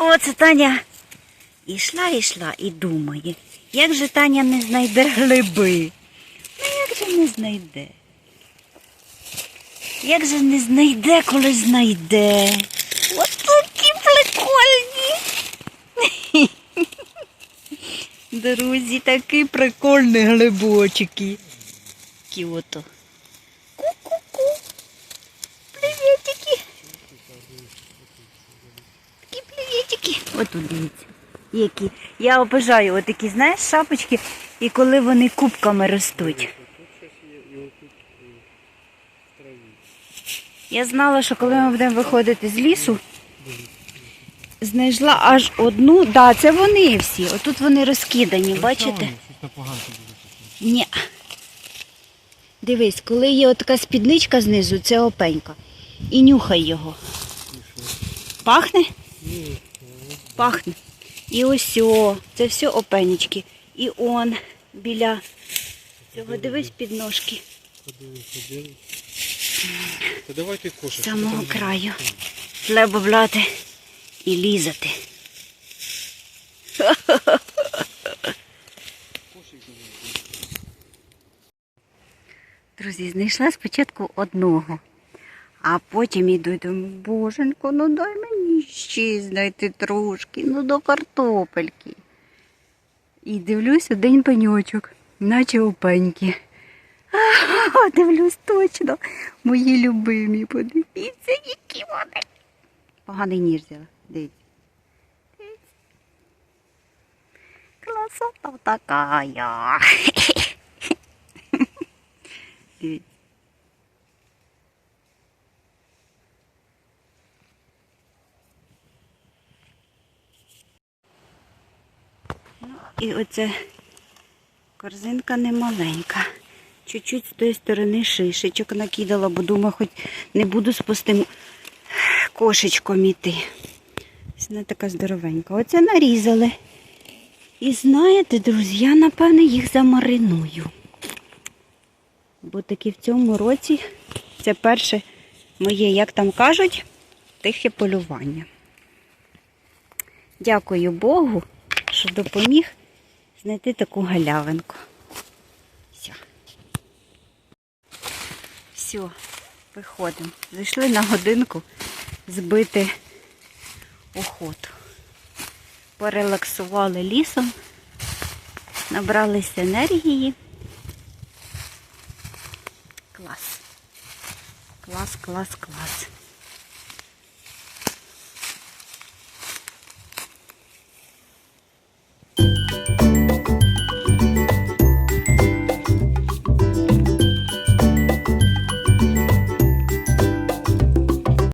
Оце Таня ішла, ішла і думає, як же Таня не знайде гриби. Ну як же не знайде? Як же не знайде, коли знайде? От такі прикольні. Друзі, такі прикольні глибочки. Кіото. Отут дивіться. Які. Я обожаю отакі, знаєш, шапочки, і коли вони кубками ростуть. Я знала, що коли ми будемо виходити з лісу, знайшла аж одну. Так, да, це вони всі. Отут вони розкидані, бачите? Ні. Дивись, коли є така спідничка знизу, це опенька. І нюхай його. Пахне? Пахне. І ось о, це все опенечки. І он біля цього, дивись під ножки. Ходили, ходили. Та давайте кошик. З самого краю. Треба брати і лізати. Друзі, знайшла спочатку одного, а потім іду і думаю, боженько, ну дай мені ще знайти трошки, ну до картопельки. І дивлюсь один пеньочок, наче опеньки. А, дивлюсь точно. Мої любимі, подивіться, які вони. Поганий ніж взяла. Дивіться. Дивіться. Красота такая. Дивіться. І оце корзинка не маленька. Чуть-чуть з тої сторони шишечок накидала, бо думаю, хоч не буду з пустим кошечком іти. Ось Вона така здоровенька. Оце нарізали. І знаєте, друзі, я напевне їх замариную. Бо таки в цьому році це перше моє, як там кажуть, тихе полювання. Дякую Богу, що допоміг знайти таку галявинку. Все. Все, виходимо. Зайшли на годинку збити охоту. Порелаксували лісом, набралися енергії. Клас. Клас, клас, клас.